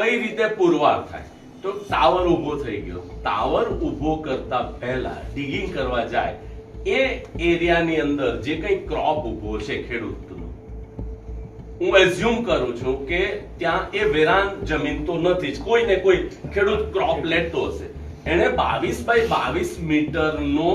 કઈ રીતે પુરવાર થાય? તો ટાવર ઊભો થઈ ગયો. ટાવર ઊભો કરતા પહેલા ડિગિંગ કરવા જાય એ એરિયાની અંદર જે કંઈ ક્રોપ ઊભો છે ખેડૂતનો, હું એઝ્યુમ કરું છું કે ત્યાં એ વેરાન જમીન તો નથી જ. કોઈ ને કોઈ ખેડૂત ક્રોપ લેતો હશે. એણે બાવીસ બાય બાવીસ મીટરનો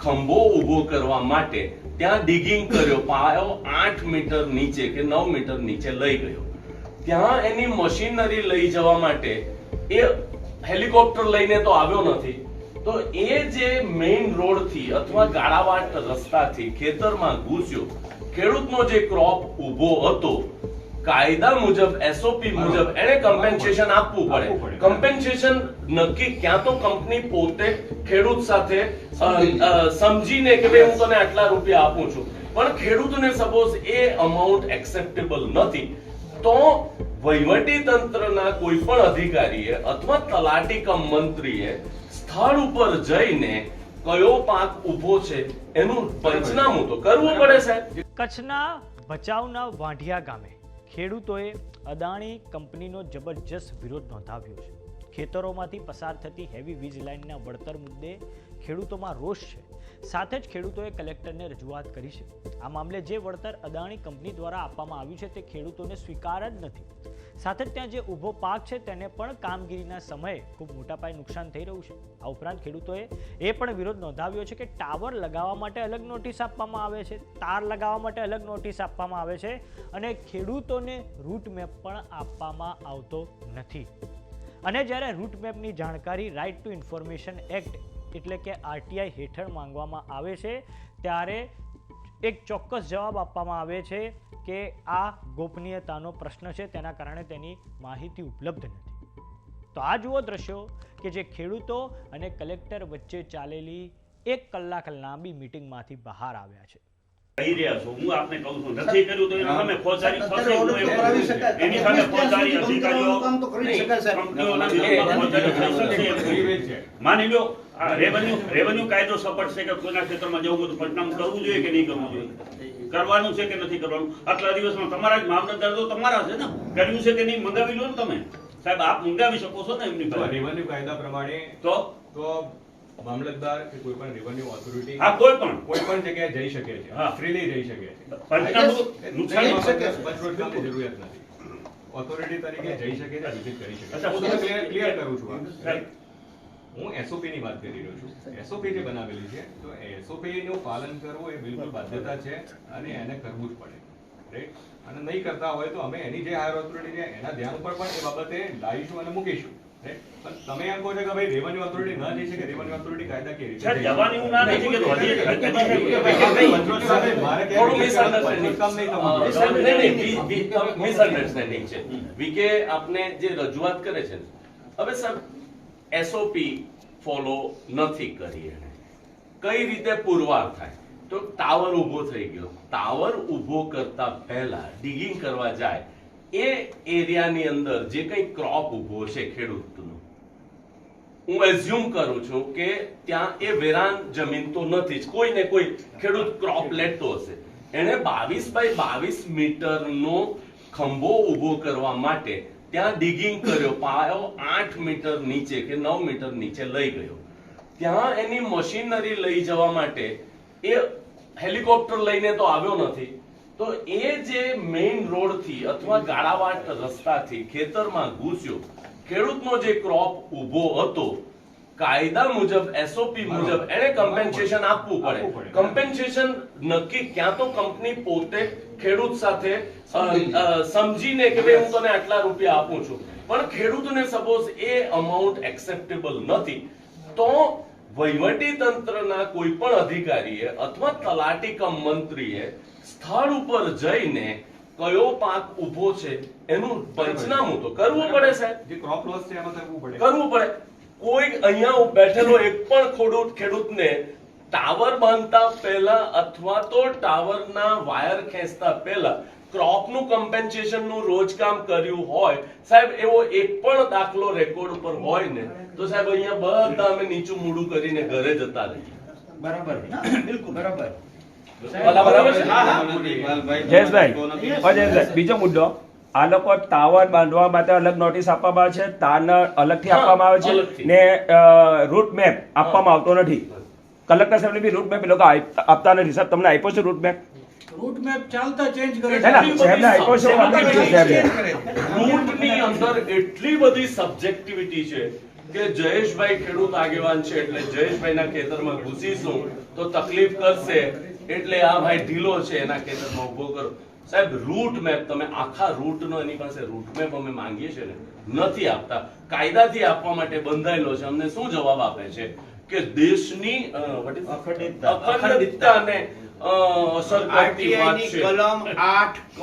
ખંભો ઊભો કરવા માટે ત્યાં ડિગિંગ કર્યો. પાયો આઠ મીટર નીચે કે નવ મીટર નીચે લઈ ગયો. ત્યાં એની મશીનરી લઈ જવા માટે એ હેલિકોપ્ટર લઈને તો આવ્યો નથી. તો એ જે મેઇન રોડથી અથવા ગાળાવાટ રસ્તાથી ખેતરમાં ઘૂસ્યો. ખેડૂતનો જે ક્રોપ ઊભો હતો કાયદા મુજબ એસઓપી મુજબ એને કમ્પેન્સેશન આપવું પડે. કમ્પેન્સેશન નક્કી ક્યાં તો કંપની પોતે ખેડૂત સાથે સમજીને કે ભાઈ હું તને આટલા રૂપિયા આપું છું. પણ ખેડૂતને સપોઝ એ અમાઉન્ટ એક્સેપ્ટેબલ નથી. તો વહીવટી તંત્રના કોઈ પણ અધિકારીએ અથવા તલાટી મંત્રીએ સ્થળ ઉપર જઈને કયો પાક ઊભો છે એનું પંચનામું તો કરવું પડે સાહેબ. કચ્છના ભચાઉના વાંઢિયા ગામે ખેડૂતોએ અદાણી કંપનીનો જબરજસ્ત વિરોધ નોંધાવ્યો છે. ખેતરોમાંથી પસાર થતી હેવી વીજ લાઇનના વળતર મુદ્દે ખેડૂતોમાં રોષ છે. સાથે જ ખેડૂતોએ કલેક્ટરને રજૂઆત કરી છે. આ મામલે જે વળતર અદાણી કંપની દ્વારા આપવામાં આવ્યું છે તે ખેડૂતોને સ્વીકાર જ નથી. સાથે જ ત્યાં જે ઊભો પાક છે તેને પણ કામગીરીના સમયે ખૂબ મોટા પાયે નુકસાન થઈ રહ્યું છે. આ ઉપરાંત ખેડૂતોએ એ પણ વિરોધ નોંધાવ્યો છે કે ટાવર લગાવવા માટે અલગ નોટિસ આપવામાં આવે છે, તાર લગાવવા માટે અલગ નોટિસ આપવામાં આવે છે અને ખેડૂતોને રૂટ મેપ પણ આપવામાં આવતો નથી. અને જ્યારે રૂટ મેપની જાણકારી રાઇટ ટુ ઇન્ફોર્મેશન એક્ટ એટલે કે આરટીઆઈ હેઠળ માંગવામાં આવે છે ત્યારે એક ચોક્કસ જવાબ આપવામાં આવે છે કે આ ગોપનીયતાનો પ્રશ્ન છે તેના કારણે તેની માહિતી ઉપલબ્ધ નથી. તો આ જુઓ દ્રશ્યો કે જે ખેડૂતો અને કલેક્ટર વચ્ચે ચાલેલી એક કલાક લાંબી મિટિંગમાંથી બહાર આવ્યા છે. કહી રહ્યા છો. હું આપને કહું છું નથી કર્યું તો એના સામે ફોજદારી થશે હું એવું કરાવી શકાય. એની સામે ફોજદારી અધિકારીઓ કામ તો કરી શકાય સાહેબ. કંપનીઓના એ- ફોજદારી થઈ શકે માની લો રેવન્યુ રેવન્યુ કાયદો સપોર્ટ છે કે કોઈના ક્ષેત્રમાં જવું બધું પંચનામું કરવું જોઈએ કે નહીં કરવું જોઈએ? કરવાનું છે કે નથી કરવાનું? આટલા દિવસમાં તમારા જ મામલતદાર તો તમારા છે ને? કર્યું છે કે નહીં? મંગાવી લો ને તમે. સાહેબ આપ મંગાવી શકો છો ને એમની પાસે? રેવન્યુ કાયદા પ્રમાણે તો? તો મામલતદાર કે કોઈ પણ રેવન્યુ ઓથોરિટી હા કોઈ પણ. કોઈ પણ જગ્યાએ જઈ શકે છે. હા. ફ્રીલી જઈ શકે છે. નુકસાન જઈ શકે છે. પંચવટ કામની જરૂરિયાત નથી. ઓથોરિટી તરીકે જઈ શકે છે વિઝિટ કરી શકે છે. અચ્છા, હું તમને ક્લિયર ક્લિયર કરું છું હું એસઓપીની વાત કરી રહ્યો છું. એસઓપી જે બનાવેલી છે તો એસઓપીનું પાલન કરવું એ બિલકુલ બાધ્યતા છે અને એને કરવું જ પડે. રાઈટ અને નહીં કરતા હોય તો અમે એની જે હાયર ઓથોરિટી છે એના ધ્યાન ઉપર પણ એ બાબતે લાવીશું અને મૂકીશું. પણ તમે એમ કહો છો કે ભાઈ રેવન્યુ ઓથોરિટી ન જઈ શકે રેવન્યુ ઓથોરિટી કાયદા કેવી રીતે? જવાની હું ના નથી. હજી- મારે છે. વીકે આપને જે રજૂઆત કરે છે હવે સાહેબ એસઓપી ફોલો નથી કરી એને. કઈ રીતે પુરવાર થાય? તો ટાવર ઊભો થઈ ગયો. ટાવર ઊભો કરતા પહેલા ડિગિંગ કરવા જાય એ એરિયાની અંદર જે કંઈ ક્રોપ ઊભો છે ખેડૂતનો. હું એઝ્યુમ કરું છું કે ત્યાં એ વેરાન જમીન તો નથી જ. કોઈ ને કોઈ ખેડૂત ક્રોપ લેતો હશે. એણે બાવીસ બાય બાવીસ મીટરનો ખંભો ઊભો કરવા માટે ત્યાં ડિગિંગ કર્યો, પાયો આઠ મીટર નીચે કે નવ મીટર નીચે લઈ ગયો. ત્યાં એની મશીનરી લઈ જવા માટે એ હેલિકોપ્ટર લઈને તો આવ્યો નથી. તો એ જે મેઇન રોડથી અથવા ગાળાવાટ રસ્તાથી ખેતરમાં ઘૂસ્યો, ખેડૂતનો જે ક્રોપ ઊભો હતો કાયદા મુજબ એસઓપી મુજબ એને કમ્પેન્સેશન આપવું પડે. કમ્પેન્સેશન નક્કી ક્યાં તો કંપની પોતે ખેડૂત સાથે સમજીને કે ભાઈ હું તને આટલા રૂપિયા આપું છું. પણ ખેડૂતને સપોઝ એ અમાઉન્ટ એક્સેપ્ટેબલ નથી તો વહીવટી તંત્રના કોઈ પણ અધિકારીએ અથવા તલાટી કમ મંત્રીએ સ્થળ ઉપર જઈને કયો પાક ઊભો છે એનું પંચનામું તો કરવું પડે સાહેબ. જે ક્રોપ લોસ છે એમાં કરવું પડે. કરવું પડે. કોઈ અહીંયા બેઠેલો એક પણ ખેડૂત ખેડૂતને ટાવર બાંધતા પહેલા અથવા તો ટાવરના વાયર ખેંચતા પહેલા ક્રોપનું કમ્પેન્સેશનનું રોજકામ કર્યું હોય સાહેબ એવો એક પણ દાખલો રેકોર્ડ ઉપર હોય ને તો સાહેબ અહીંયા બધા અમે નીચું મૂડું કરીને ઘરે જતા રહીએ. બરાબર બિલકુલ બરાબર. ભલા બરાબર. છે? હા, હા. જયેશભાઈ જયેશભાઈ બીજો મુદ્દો. આ લોકો ટાવર બાંધવા માટે અલગ નોટિસ આપવામાં આવે છે તાર અલગથી આપવામાં આવે છે ને રૂટ મેપ આપવામાં આવતો નથી. કલેક્ટર સાહેબને બી રૂટ મેપ એ લોકો આપતા નથી. સાહેબ તમને આપ્યો છે રૂટ મેપ રૂટ મેપ ચાલતા ચેન્જ કરે ના, ના, સાહેબને આપ્યો છે હું આપી દઈશ સાહેબને. રૂટની અંદર એટલી બધી સબ્જેક્ટિવિટી છે કે જયેશભાઈ ખેડૂત આગેવાન છે એટલે જયેશભાઈના ખેતરમાં ઘૂસીશું તો તકલીફ કરશે એટલે આ ભાઈ ઢીલો છે એના ખેતરમાં ઊભો કરો. સાહેબ રૂટ મેપ તમે આખા રૂટનો એની પાસે રૂટ મેપ અમે માંગીએ છીએ ને નથી આપતા. કાયદાથી આપવા માટે બંધાયેલો છે. અમને શું જવાબ આપે છે? કે દેશની. અખંડિતતાને કલમ આઠ ક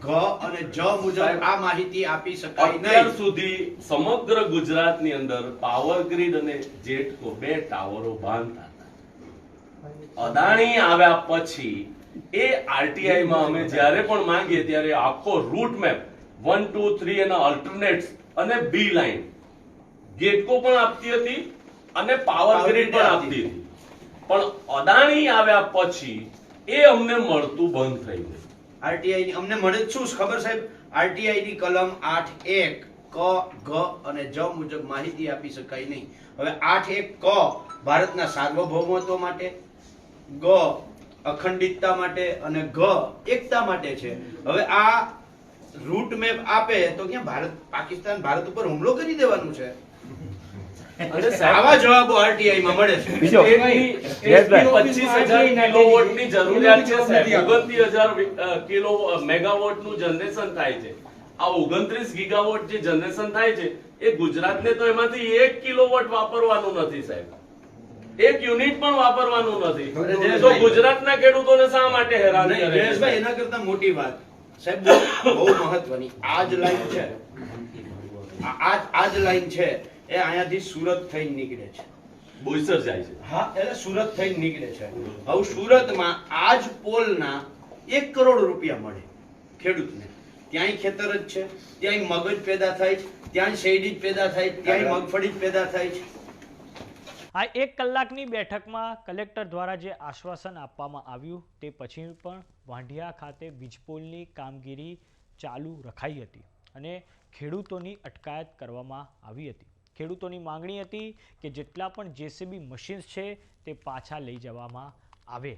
ઘ અને જ મુજબ આ માહિતી આપી શકાય અત્યાર નહીં સુધી સમગ્ર ગુજરાતની અંદર પાવર ગ્રીડ અને જેટકો બે ટાવરો બાંધતા હતા. અદાણી આવ્યા પછી એ આરટીઆઈ માં અમે જ્યારે પણ માંગીએ ત્યારે આખો route map one two three એના અલ્ટરનેટ અને બી લાઈન ગેટકો પણ આપતી હતી અને પાવર ગ્રીડ પણ આપતી હતી. પણ અદાણી આવ્યા પછી એ અમને મળતું બંધ થઈ ગયું. આરટીઆઈ ની અમને મળે શું ખબર સાહેબ? આરટીઆઈ ની કલમ આઠ એક ક ગ અને જ મુજબ માહિતી આપી શકાય નહીં. હવે આઠ એક ક ભારતના સાર્વભૌમત્વ માટે ગ અખંડિતતા માટે અને ઘ એકતા માટે છે. હવે આ રૂટ મેપ આપે તો ક્યાં ભારત પાકિસ્તાન ભારત ઉપર હુમલો કરી દેવાનું છે? સાહેબ આવા જવાબો આરટીઆઈ માં મળે છે. બીજો. સ્ટેટની- સ્ટેટની 25,000 કિલોવોટની જરૂરિયાત છે સાહેબ. 29,000 કિલો અ, મેગાવોટનું જનરેશન થાય છે. આ 29 ગીગાવોટ જે જનરેશન થાય છે એ ગુજરાતને તો એમાંથી એક કિલોવોટ વાપરવાનું નથી સાહેબ. એક યુનિટ પણ વાપરવાનું નથી. તો ગુજરાતના ખેડૂતોને શા માટે હેરાન કરે જયેશભાઈ એના કરતા મોટી વાત. સાહેબ બહુ મહત્વની. આજ લાઈન છે. આજ આ જ- આ જ લાઈન છે. એ અહીંયાથી સુરત થઈ નીકળે છે. બોઈસર જાય છે. હા એટલે સુરત થઈ નીકળે છે. હવે સુરતમાં આજ પોલના એક કરોડ રૂપિયા મળે ખેડૂતને. ત્યાંય ખેતર જ છે ત્યાંય મગજ પેદા થાય છે ત્યાંય શેરડી જ પેદા થાય ત્યાં ત્યાંય મગફળી જ પેદા થાય છે. આ એક કલાકની બેઠકમાં કલેક્ટર દ્વારા જે આશ્વાસન આપવામાં આવ્યું તે પછી પણ વાંઢિયા ખાતે વીજપોલની કામગીરી ચાલુ રખાઈ હતી અને ખેડૂતોની અટકાયત કરવામાં આવી હતી. ખેડૂતોની માંગણી હતી કે જેટલા પણ જેસીબી મશીન્સ છે તે પાછા લઈ જવામાં આવે.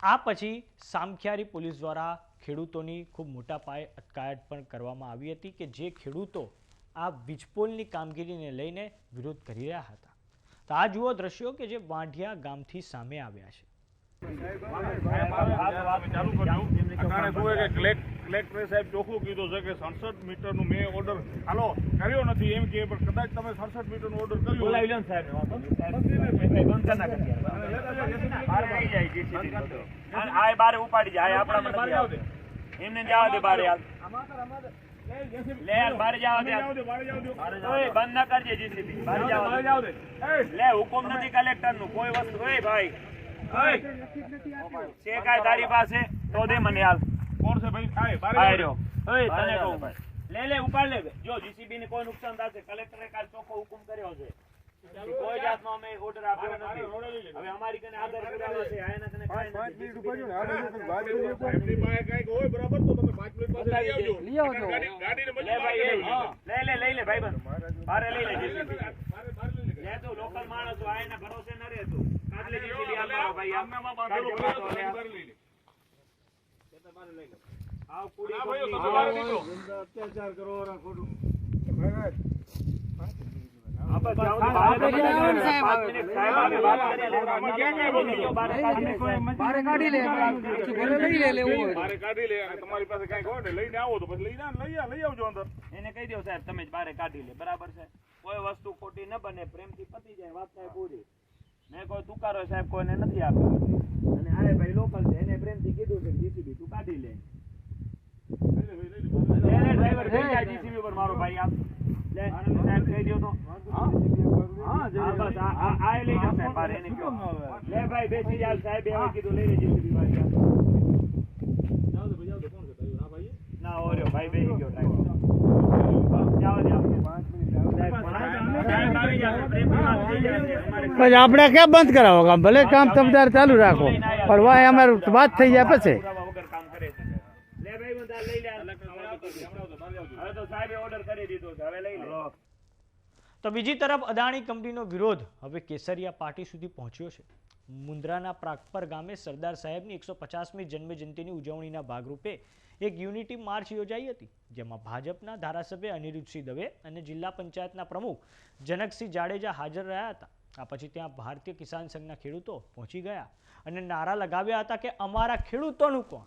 આ પછી સામખિયારી પોલીસ દ્વારા ખેડૂતોની ખૂબ મોટા પાયે અટકાયત પણ કરવામાં આવી હતી કે જે ખેડૂતો આ વીજપોલની કામગીરીને લઈને વિરોધ કરી રહ્યા હતા. તો આ જુઓ દ્રશ્યો કે જે વાંઢિયા ગામથી સામે આવ્યા છે. કલેક્ટરે સાહેબ ચોખ્ખું કીધું છે કે સડસઠ મીટરનું મેં ઓર્ડર હાલો કર્યો નથી એમ કે પણ કદાચ તમે સડસઠ મીટરનો ઓર્ડર કર્યો બારે ઉપાડી જાય આપણા. એમને જવા દે બારે હાલ લે બારે જવા દે. ઓય બંધ ના કરજે જીસીબી. બારે જવા દે. લે હુકમ નથી કલેક્ટરનું કોઈ વસ્તુ ઓય ભાઈ. ઓય. છે કાંઈ તારી પાસે? તો દે મને હાલ. કોણ છે ભાઈ? આય, બહાર જાવ ઓય તને કહું. લે લે ઉપાડ લે. જો જીસીબી ને કોઈ નુકસાન થશે કલેક્ટરે કાલ ચોખ્ખો હુકમ કર્યો છે. કોઈ જાતનો અમે ઓર્ડર આપ્યો નથી. હવે અમારી કને આધાર પુરાવા છે આ એના કને કાંઈ નથી. એમની પાસે કાંઈક હોય બરાબર? તો તમે પાંચ મિનિટ પાસે લઈ આવજો. ગાડી- ગાડીને મજૂર ભાઈ એ, હા. લે લે લઈ લે ભાઈ બંધ બારે લઈ લે જીસીબી બારે- બારે લઈ લે. લે તો લોકલ માણસ હોય, આ એના ભરોસે ન ભાઈ બાંધેલો જવા તો લઈ લે. આવ કુડી વાત કરી લે. તમારી પાસે કાંઈક હોય લઈને આવો તો પછી લઈને લઈ આવજો અંદર. એને કહી દો સાહેબ તમે જ બારે કાઢી લે. બરાબર છે? કોઈ વસ્તુ ખોટી ન બને પ્રેમથી પતી જાય વાત થાય પૂરી. મેં કોઈ તુકારો સાહેબ કોઈને નથી આપ્યો. અને આ ભાઈ લોકલ છે એને પ્રેમથી કીધું છે જીસીબી તું કાઢી લે. ડ્રાઈવર જીસીબી પર મારો ભાઈ આપ લે સાહેબ કહી દો તો. હા? બસ આ આ આ લઈ જાઓ સાહેબ બારે એને કહો. લે ભાઈ બેસી જાવ સાહેબ હવે કીધું લઈ લે જીસીબી વાળી આ. ના ઓર્યો ભાઈ બેસી ગયો ડ્રાઈવર જાઓ જાઓ. સાહેબ, સાહેબ આવી જાઓ. પ્રેમથી વાત થઈ જશે. અમારે પછી આપણે ક્યાં બંધ કરાવો કામ? ભલે કામ તમતાર ચાલુ રાખો. પણ વાય અમારે વાત થઈ જાય પછી પુરાવા વગર કામ કરે છે લે ભાઈ બંધ આ લઈ લે આ. તો બીજી તરફ અદાણી કંપનીનો વિરોધ હવે કેસરિયા પાર્ટી સુધી પહોંચ્યો છે. મુન્દ્રાના પ્રાગપર ગામે સરદાર સાહેબની એકસો પચાસમી જન્મજયંતિની ઉજવણીના ભાગરૂપે એક યુનિટી માર્ચ યોજાઈ હતી, જેમાં ભાજપના ધારાસભ્ય અનિરુદ્ધસિંહ દવે અને જિલ્લા પંચાયતના પ્રમુખ જનકસિંહ જાડેજા હાજર રહ્યા હતા. આ પછી ત્યાં ભારતીય કિસાન સંઘના ખેડૂતો પહોંચી ગયા અને નારા લગાવ્યા હતા કે અમારા ખેડૂતોનું કોણ?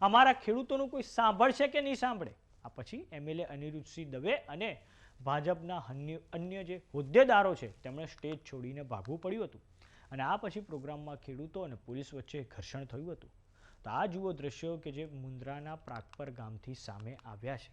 અમારા ખેડૂતોનું કોઈ સાંભળશે કે નહીં સાંભળે? આ પછી એમએલએ અનિરુદ્ધસિંહ દવે અને ભાજપના અન્ય જે હોદ્દેદારો છે, તેમણે સ્ટેજ છોડીને ભાગવું પડ્યું હતું. અને આ પછી પ્રોગ્રામમાં ખેડૂતો અને પોલીસ વચ્ચે ઘર્ષણ થયું હતું. તો આ જુઓ દ્રશ્યો કે જે મુન્દ્રાના પ્રાગપર ગામથી સામે આવ્યા છે.